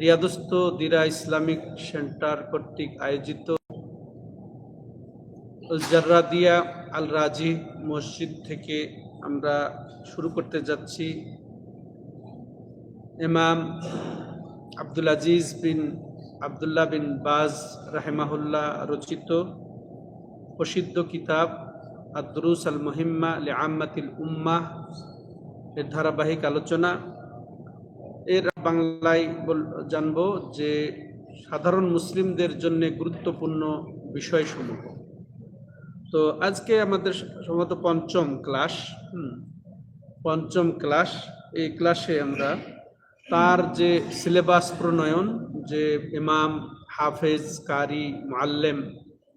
রিয়াদস্থ দিরা Islamic centre কর্তৃক আয়োজিত জার্রাদিয়া আল রাজি মসজিদ থেকে আমরা শুরু করতে যাচ্ছি। ইমাম আব্দুল আজিজ বিন আবদুল্লাহ বিন বাজ রাহেমাহুল্লাহ রচিত প্রসিদ্ধ কিতাব আদরুস আল মহিম্মা লে আম্মাতিল উম্মাহ এর ধারাবাহিক আলোচনা। এর বাংলায় বল- জানব যে সাধারণ মুসলিমদের জন্য গুরুত্বপূর্ণ বিষয়সমূহ। তো আজকে আমাদের সম্ভবত পঞ্চম ক্লাস পঞ্চম ক্লাস, এই ক্লাসে আমরা তার যে সিলেবাস প্রণয়ন, যে ইমাম, হাফেজ, কারি মাল্লেম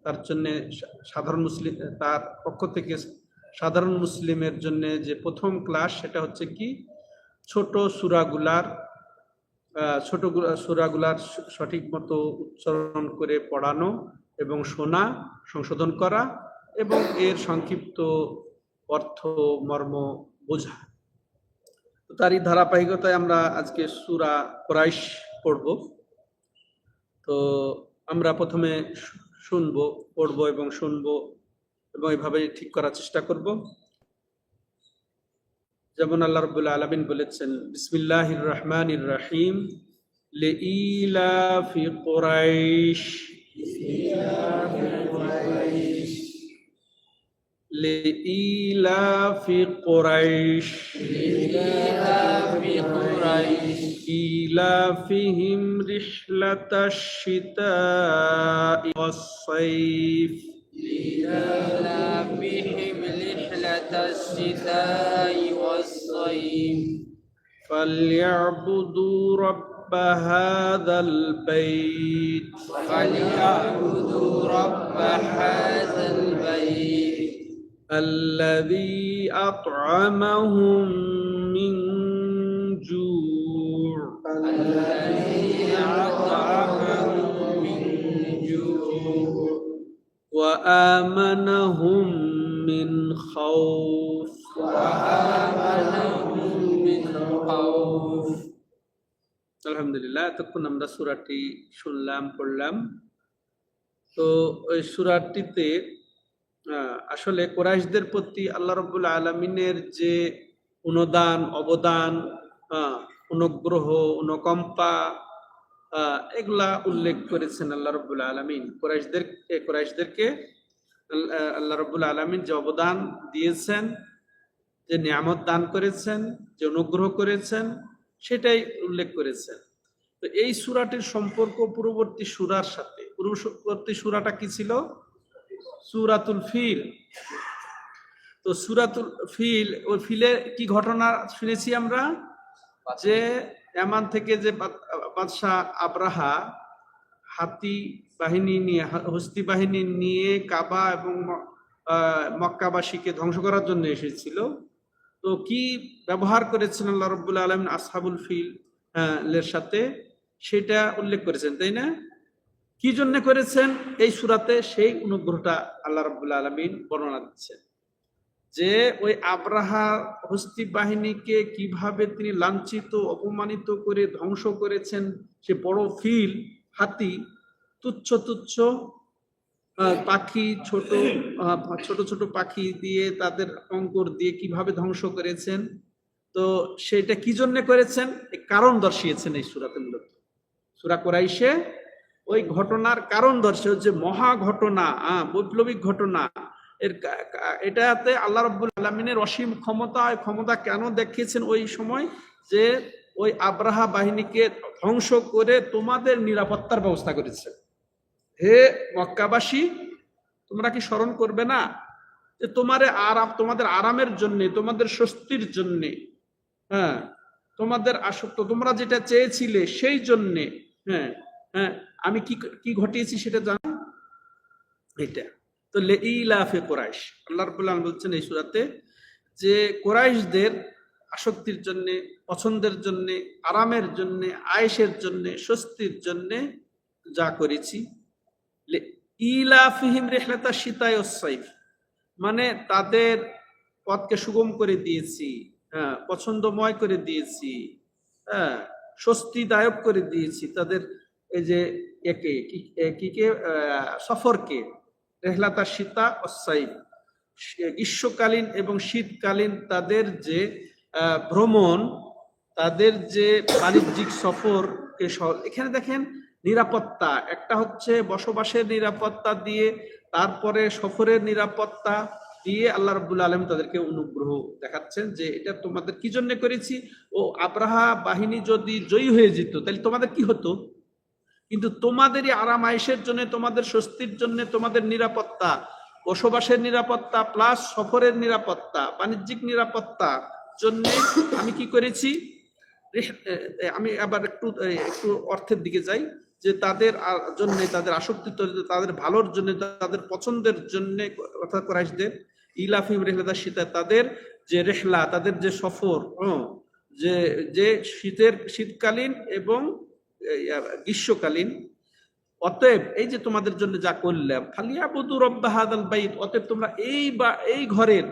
তার জন্য সাধারণ মুসলিম তার পক্ষ থেকে সাধারণ মুসলিমের জন্য যে প্রথম ক্লাস, সেটা হচ্ছে কি? ছোট সুরাগুলার ছোট সুরাগুলার সঠিক মতো উচ্চারণ করে পড়ানো এবং শোনা, সংশোধন করা এবং এর সংক্ষিপ্ত অর্থ, মর্ম বোঝা। তারই ধারাবাহিকতায় আমরা আজকে সুরা কোরাইশ পড়ব। তো আমরা প্রথমে শুনব, পড়ব এবং শুনব এবং এভাবে ঠিক করার চেষ্টা করব। যেমন আল্লাহ রবুল্লা আলমিন বলেছেন বিসমিল্লাহির রহমানির রাহিম লিইলাফি কুরাইশ লিইলাফি কুরাইশ إيلافهم رحلة الشتاء والصيف بهم رحلة الشتاء والصيف فليعبدوا رب هذا البيت فليعبدوا رب هذا البيت الذي أطعمهم وآمنهم من خوف وآمنهم من خوف আলহামদুলিল্লাহ এতক্ষণ আমরা সুরাটি শুনলাম পড়লাম তো ওই সুরাটিতে আহ, আসলে কোরাইশদের প্রতি আল্লাহ রব্বুল আলমিনের যে অনুদান অবদান আহ, অনুগ্রহ অনুকম্পা আহ, এগুলা উল্লেখ করেছেন আল্লাহ রব্বুল আলমিন কোরাইশদের এ, কোরাইশদেরকে আল্লাহ- রব্বুল আলমিন যে অবদান দিয়েছেন, যে নিয়ামত দান করেছেন, যে অনুগ্রহ করেছেন, সেটাই উল্লেখ করেছেন। তো এই সুরাটির সম্পর্ক পূর্ববর্তী সুরার সাথে, পূর্ববর্তী সুরাটা কি ছিল? সুরাতুল ফিল। তো সুরাতুল ফিল, ওই ফিলে কি ঘটনা শুনেছি আমরা? যে এমান থেকে যে বাদ- বাদশাহ আব্রাহা হাতি বাহিনী নিয়ে হস্তি বাহিনী নিয়ে কাবা এবং মক্কাবাসীকে ধ্বংস করার জন্য এসেছিল। তো কি ব্যবহার করেছেন আল্লাহ রব্বুল আলমিন আসহাবুল ফিল এর সাথে? সেটা উল্লেখ করেছেন, তাই না? কি জন্য করেছেন? এই সুরাতে সেই অনুগ্রহটা আল্লাহ রব্বুল আলমিন বর্ণনা দিচ্ছেন। যে ওই আব্রাহা হস্তি বাহিনীকে কীভাবে তিনি লাঞ্ছিত, অপমানিত করে ধ্বংস করেছেন, সে বড় ফিল হাতি, তুচ্ছ তুচ্ছ পাখি, ছোট ছোট ছোট পাখি দিয়ে তাদের অঙ্কর দিয়ে কীভাবে ধ্বংস করেছেন? তো সেটা কি জন্য করেছেন? কারণ দর্শিয়েছেন এই সুরাতে মূলত সুরা কোরাইশে ওই ঘটনার কারণ দর্শে যে মহা ঘটনা বৈপ্লবিক ঘটনা। এর এটাতে আল্লাহ রব্বুল আলমিনের অসীম ক্ষমতা ক্ষমতা কেন দেখিয়েছেন ওই সময়? যে ওই আব্রাহা বাহিনীকে ধ্বংস করে তোমাদের নিরাপত্তার ব্যবস্থা করেছে। হে মক্কাবাসী, তোমরা কি স্মরণ করবে না যে তোমার আরাম, তোমাদের আরামের জন্য, তোমাদের স্বস্তির জন্য হ্যাঁ তোমাদের আসক্ত, তোমরা যেটা চেয়েছিলে সেই জন্যে হ্যাঁ হ্যাঁ আমি কি কি ঘটিয়েছি সেটা জানো? এটা তো লে ইলাফে কোরাইশ। আল্লাহ রাব্বুল আলামিন বলছেন এই সূরাতে যে কোরাইশদের আসক্তির জন্য পছন্দের জন্য আরামের জন্য আয়েশের জন্য স্বস্তির জন্য যা করেছি। লে- ইলাফিহিম রেহলাতা শীতায় সাইফ। মানে তাদের পথকে সুগম করে দিয়েছি হ্যাঁ পছন্দময় করে দিয়েছি হ্যাঁ স্বস্তিদায়ক করে দিয়েছি তাদের এই যে একে কি আহ, সফরকে। রেহলাতা সীতা অসাইফ গ্রীষ্মকালীন এবং শীতকালীন তাদের যে ভ্রমণ, তাদের যে বাণিজ্যিক সফরকে এখানে দেখেন নিরাপত্তা, একটা হচ্ছে বসবাসের নিরাপত্তা দিয়ে, তারপরে সফরের নিরাপত্তা দিয়ে আল্লাহ রব্বুল আলম তাদেরকে অনুগ্রহ দেখাচ্ছেন যে এটা তোমাদের কি জন্য করেছি? ও আব্রাহা বাহিনী যদি জয়ী হয়ে যেত, তাহলে তোমাদের কি হতো? কিন্তু তোমাদেরই আরাম আয়েসের জন্য, তোমাদের স্বস্তির জন্য, তোমাদের নিরাপত্তা, বসবাসের নিরাপত্তা প্লাস সফরের নিরাপত্তা, বাণিজ্যিক নিরাপত্তা জন্য আমি কি করেছি? আমি আবার একটু একটু অর্থের দিকে যাই, যে তাদের জন্য, তাদের আসক্তি তাদের ভালোর জন্য, তাদের পছন্দের জন্য, অর্থাৎ কোরাইশদের ইলাফিম রেহলাদা শীতা তাদের যে রেহলা, তাদের যে সফর যে যে শীতের, শীতকালীন এবং গ্রীষ্মকালীন, অতএব এই যে তোমাদের জন্য যা করলাম, ফালিয়াবুদু রব্বা হাদাল বাইত, অতএব তোমরা এই বা, এই ঘরের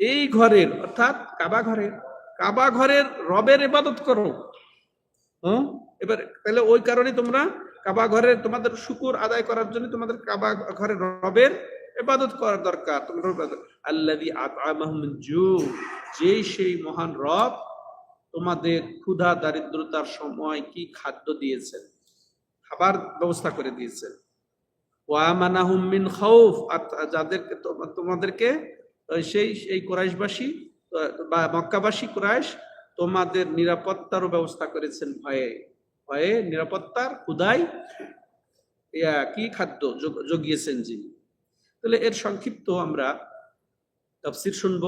এই ঘরের, অর্থাৎ কাবা ঘরের কাবা ঘরের রবের ইবাদত করো। হ্যাঁ এবার তাহলে ওই কারণে তোমরা কাবা ঘরের তোমাদের শুকুর আদায় করার জন্য তোমাদের কাবা ঘরের রবের ইবাদত করার দরকার তোমরা আল্লাদি মিন জু যেই সেই মহান রব তোমাদের ক্ষুধা, দারিদ্রতার সময় কি খাদ্য দিয়েছেন? খাবার ব্যবস্থা করে দিয়েছেন। ওয়ামানাহুম মিন খাউফ, আর যাদেরকে তোমাদেরকে সেই এই কোরাইশবাসী বা মক্কাবাসী কোরাইশ তোমাদের নিরাপত্তারও ব্যবস্থা করেছেন ভয়ে। ভয়ে নিরাপত্তার ক্ষুদাই ইয়া, কি খাদ্য জগিয়েছেন যিনি। তাহলে এর সংক্ষিপ্ত আমরা তাফসির শুনব।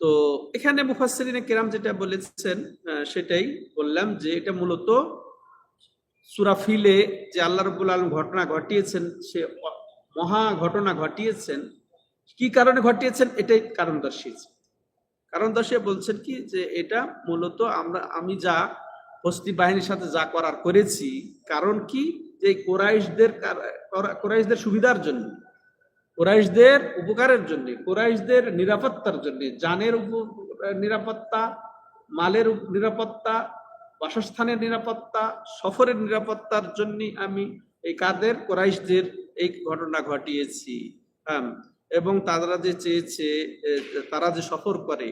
তো এখানে মুফাসসিরিনে কেরাম যেটা বলেছেন সেটাই বললাম যে এটা মূলত সুরাফিলে যে আল্লাহ রব্বুল আলম ঘটনা ঘটিয়েছেন সে মহা ঘটনা ঘটিয়েছেন কি কারণে ঘটিয়েছেন? এটাই কারণ দর্শিয়েছে কারণ দর্শিয়ে বলছেন কি যে, এটা মূলত আমরা, আমি যা হস্তি বাহিনীর সাথে যা করার করেছি, কারণ কি? যে কোরাইশদের কোরাইশদের সুবিধার জন্য, কোরাইশদের উপকারের জন্য, কোরাইশদের নিরাপত্তার জন্য উপ- নিরাপত্তা, মালের নিরাপত্তা, বাসস্থানের নিরাপত্তা, সফরের নিরাপত্তার জন্য আমি এই কাদের, কোরাইশদের এই ঘটনা ঘটিয়েছি। হ্যাঁ এবং তারা যে চেয়েছে তারা যে সফর করে,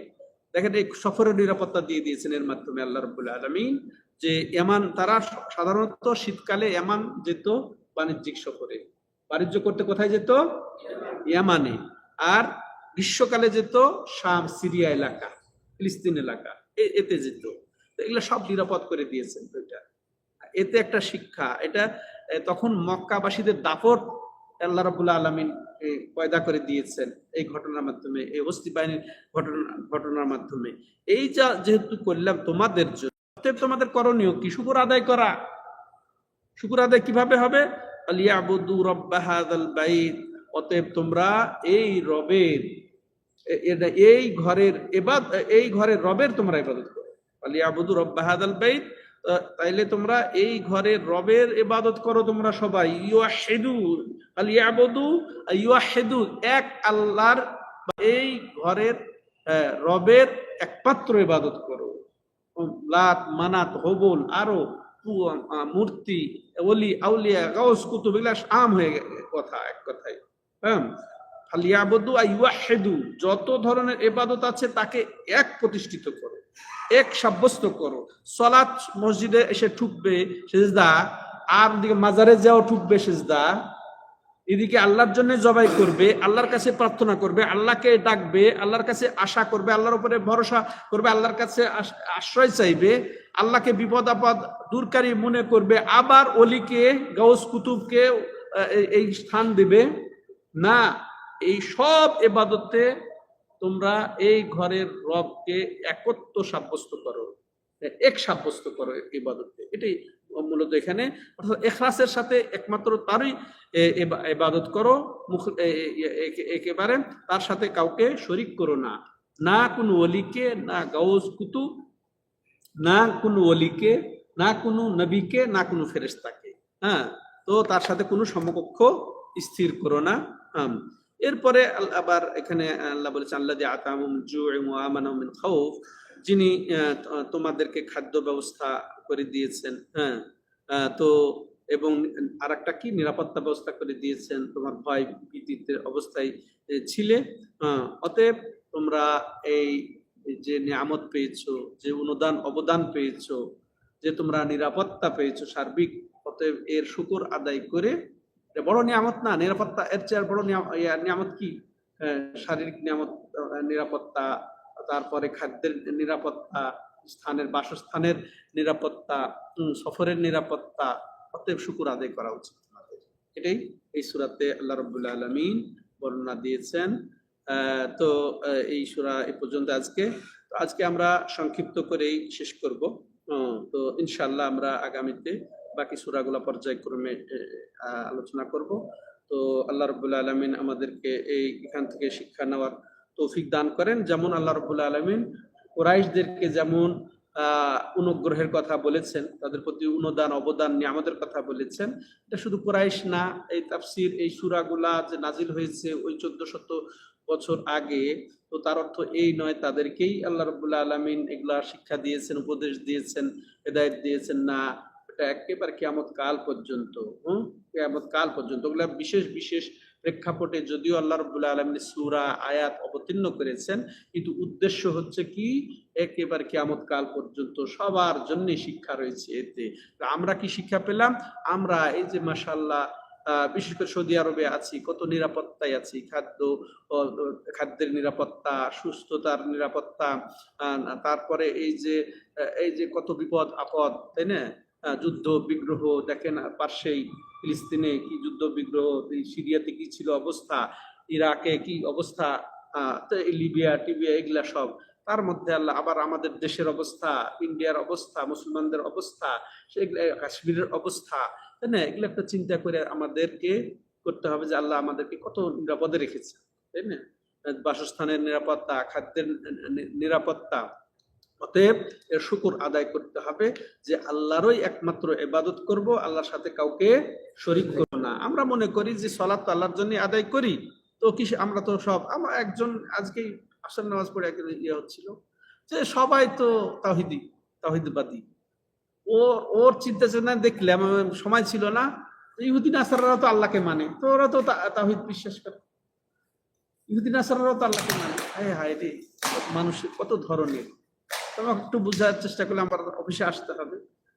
দেখেন এই সফরের নিরাপত্তা দিয়ে দিয়েছেন এর মাধ্যমে আল্লাহ রবুল্লা আলমিন যে এমান, তারা সাধারণত শীতকালে এমান যেত বাণিজ্যিক সফরে। বাণিজ্য করতে কোথায় যেত? ইয়ামানে। আর গ্রীষ্মকালে যেত শাম, সিরিয়া এলাকা, ফিলিস্তিন এলাকা এতে যেত। এগুলো সব নিরাপদ করে দিয়েছেন এতে একটা শিক্ষা, এটা তখন মক্কাবাসীদের দাপট আল্লাহ রাবুল্লাহ আলমিন পয়দা করে দিয়েছেন এই ঘটনার মাধ্যমে, এই হস্তি বাহিনীর ঘটনা, ঘটনার মাধ্যমে। এই যা যেহেতু করলাম তোমাদের জন্য তোমাদের করণীয় কি? শুকুর আদায় করা। শুকুর আদায় কীভাবে হবে? অতএব তোমরা এই রবের এই ঘরের এবাদ, এই ঘরের রবের তোমরা ইবাদত করো। আলিয়াবুদু রব্বা হাযাল বাইত। তাইলে তোমরা এই ঘরের রবের ইবাদত করো তোমরা সবাই। ইউয়াহিদু আলিয়াবুদু ইউয়াহিদু এক আল্লাহর এই ঘরের রবের একমাত্র ইবাদত করো। লাত মানাত হবল আরও মূর্তি, ওলি, আউলিয়া, গাউস, কুতুব এগুলা আম হয়ে কথা, এক কথায়। হ্যাঁ? ফালিয়াবদু আইয়াহেদু যত ধরনের এবাদত আছে তাকে এক প্রতিষ্ঠিত করো। এক সাব্যস্ত করো। সলাৎ মসজিদে এসে ঠুকবে সেজদা, আর দিকে মাজারে যাও ঠুকবে সেজদা। এদিকে আল্লাহর জন্য জবাই করবে, আল্লাহর কাছে প্রার্থনা করবে, আল্লাহকে ডাকবে, আল্লাহর কাছে আশা করবে, আল্লাহর উপরে ভরসা করবে, আল্লাহর কাছে আশ্রয় চাইবে, আল্লাহকে বিপদ আপদ দূরকারী মনে করবে, আবার অলিকে গৌস কুতুবকে এই স্থান দেবে। না, এই সব এবাদতে তোমরা এই ঘরের রবকে একত্ব সাব্যস্ত করো। এক সাব্যস্ত করো ইবাদতকে। এটাই মূলত এখানে। অর্থাৎ এখলাসের সাথে একমাত্র তারই ইবাদত করো। মুখ একেবারে তার সাথে কাউকে শরিক করো না। না কোনো অলিকে না গাউজ কুতু, না কোনো অলিকে না কোনো নবীকে, না কোনো ফেরেস্তাকে হ্যাঁ তো তার সাথে কোনো সমকক্ষ স্থির করো না। এরপরে আবার এখানে আল্লাহ বলেছেন আল্লাহ আমানাহুম যিনি তোমাদেরকে খাদ্য ব্যবস্থা করে দিয়েছেন হ্যাঁ তো এবং আর একটা কি নিরাপত্তা ব্যবস্থা করে দিয়েছেন তোমার ভয় ভীতিতে অবস্থায় ছিলে আহ, অতএব তোমরা এই যে নিয়ামত পেয়েছ যে অনুদান অবদান পেয়েছ যে তোমরা নিরাপত্তা পেয়েছ সার্বিক অতএব এর শুকর আদায় করে বড় নিয়ামত না, নিরাপত্তা, এর চেয়ে বড় নিয়াম- নিয়ামত কি? শারীরিক নিয়ামত নিরাপত্তা, তারপরে খাদ্যের নিরাপত্তা, স্থানের বাসস্থানের নিরাপত্তা সফরের নিরাপত্তা, অতএব শুকুর আদায় করা উচিত আমাদের এটাই এই সুরাতে আল্লাহ রবুল্লা আলমিন বর্ণনা দিয়েছেন। তো এই সুরা এ পর্যন্ত আজকে। আজকে আমরা সংক্ষিপ্ত করেই শেষ করব। তো ইনশাল্লাহ আমরা আগামীতে বাকি সুরাগুলা পর্যায়ক্রমে আলোচনা করব। তো আল্লাহ রবুল্লা আলমিন আমাদেরকে এই, এখান থেকে শিক্ষা নেওয়ার তৌফিক দান করেন। যেমন আল্লাহ রবুল্লা আলমিন কোরাইশদেরকে যেমন অনুগ্রহের কথা বলেছেন, তাদের প্রতি অনুদান, অবদান নিয়ে আমাদের কথা বলেছেন। এটা শুধু কোরাইশ না, এই তাফসির, এই সুরাগুলা যে নাজিল হয়েছে ওই চোদ্দ শত বছর আগে, তো তার অর্থ এই নয়, তাদেরকেই আল্লাহ রবুল্লা আলমিন এগুলা শিক্ষা দিয়েছেন, উপদেশ দিয়েছেন, হেদায়ত দিয়েছেন। না এটা একেবারে কেয়ামত কাল পর্যন্ত, হম? কেয়ামত কাল পর্যন্ত। ওগুলা বিশেষ বিশেষ প্রেক্ষাপটে যদিও আল্লাহ রবুল্লা আলমিন সুরা, আয়াত অবতীর্ণ করেছেন, কিন্তু উদ্দেশ্য হচ্ছে কি? একেবারে কেয়ামত কাল পর্যন্ত সবার জন্য শিক্ষা রয়েছে এতে। আমরা কি শিক্ষা পেলাম? আমরা এই যে মাসাল্লাহ বিশেষ করে সৌদি আরবে আছি, কত নিরাপত্তায় আছি, খাদ্য খাদ্যের নিরাপত্তা, সুস্থতার নিরাপত্তা তারপরে এই যে এই যে কত বিপদ আপদ, তাই না? যুদ্ধ, বিগ্রহ, দেখেন পার্শ্বেই ফিলিস্তিনে কি যুদ্ধ, বিগ্রহ সিরিয়াতে কি ছিল অবস্থা, ইরাকে কি অবস্থা লিবিয়া, টিবিয়া, এগুলা সব। তার মধ্যে আল্লাহ আবার আমাদের দেশের অবস্থা, ইন্ডিয়ার অবস্থা, মুসলমানদের অবস্থা কাশ্মীরের অবস্থা, তাই না? এগুলো একটা চিন্তা করে আমাদেরকে করতে হবে যে আল্লাহ আমাদেরকে কত নিরাপদে রেখেছে, তাই না? বাসস্থানের নিরাপত্তা, খাদ্যের নিরাপত্তা। অতএব এর শুকুর আদায় করতে হবে যে আল্লাহরই একমাত্র এবাদত করব, আল্লাহর সাথে কাউকে শরিক করব না। আমরা মনে করি যে সলাৎ তো আল্লাহর জন্য আদায় করি। তো কি আমরা তো সব আমরা একজন আজকেই আসর নামাজ পড়ে এক ইয়ে হচ্ছিল। যে সবাই তো তাহিদি তাহিদবাদী ওর ওর চিন্তা চেতনা আমার সময় ছিল না। ইহুদিন আসাররা তো আল্লাহকে মানে। তো ওরা তো তাহিদ বিশ্বাস করে। ইহুদিন আসাররাও তো আল্লাহকে মানে। হায় হায় রে মানুষ কত ধরনের। তোমাকে একটু বোঝার চেষ্টা করলে আমার অফিসে আসতে হবে।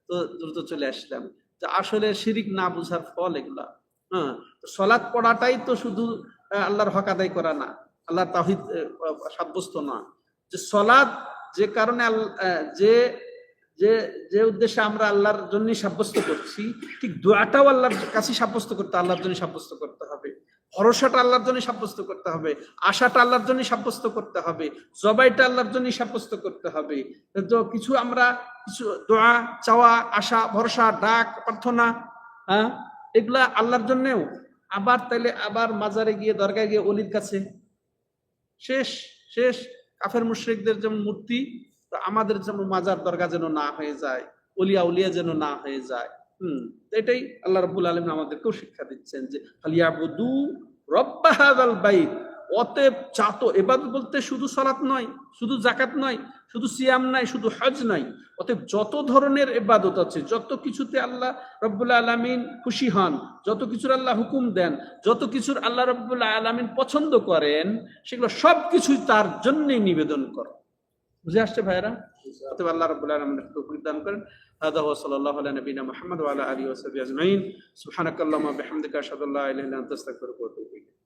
তো দ্রুত চলে আসলাম। যে আসলে শিরিক না বোঝার ফল এগুলা। হ্যাঁ তো সলাৎ পড়াটাই তো শুধু আল্লাহর হক আদায় করা না, আল্লাহর তাহিদ সাব্যস্ত না। যে সলাদ যে কারণে যে যে যে উদ্দেশ্যে আমরা আল্লাহর জন্য সাব্যস্ত করছি, ঠিক দোয়াটাও আল্লাহর কাছে সাব্যস্ত করতে, আল্লাহর জন্য সাব্যস্ত করতে হবে। ভরসাটা আল্লাহর জন্য সাব্যস্ত করতে হবে, আশাটা আল্লাহর জন্য সাব্যস্ত করতে হবে, জবাইটা আল্লাহর জন্য সাব্যস্ত করতে হবে। তো কিছু আমরা কিছু দোয়া, চাওয়া, আশা, ভরসা, ডাক, প্রার্থনা হ্যাঁ এগুলা আল্লাহর জন্যেও। আবার তাইলে আবার মাজারে গিয়ে, দরগায় গিয়ে অলির কাছে। শেষ শেষ। কাফের মুশ্রিকদের যেমন মূর্তি, তো আমাদের যেমন মাজার দরগা যেন না হয়ে যায়, অলিয়া উলিয়া যেন না হয়ে যায়। হুম এটাই আল্লাহ রাব্বুল আলম আমাদেরকেও শিক্ষা দিচ্ছেন যে ফালিয়াবুদু রব্বা হাযাল বাইত। অতএব চাতো এবাদত বলতে শুধু সালাত নয় শুধু জাকাত নয় শুধু সিয়াম নাই শুধু হজ নাই। অতএব যত ধরনের এবাদত আছে যত কিছুতে আল্লাহ রব্বুল আলমিন খুশি হন যত কিছুর আল্লাহ হুকুম দেন যত কিছুর আল্লাহ রব্বুল আলমিন পছন্দ করেন সেগুলো সব কিছুই তার জন্যই নিবেদন করো। বুঝে আসছে ভাইরা অতএব আল্লাহ রব্বুল আলমিন দান করেন। هذا هو صلى الله على نبينا محمد وعلى آله وصحبه أجمعين. سبحانك اللهم وبحمدك أشهد أن لا إله إلا أنت أستغفرك وأتوب إليك.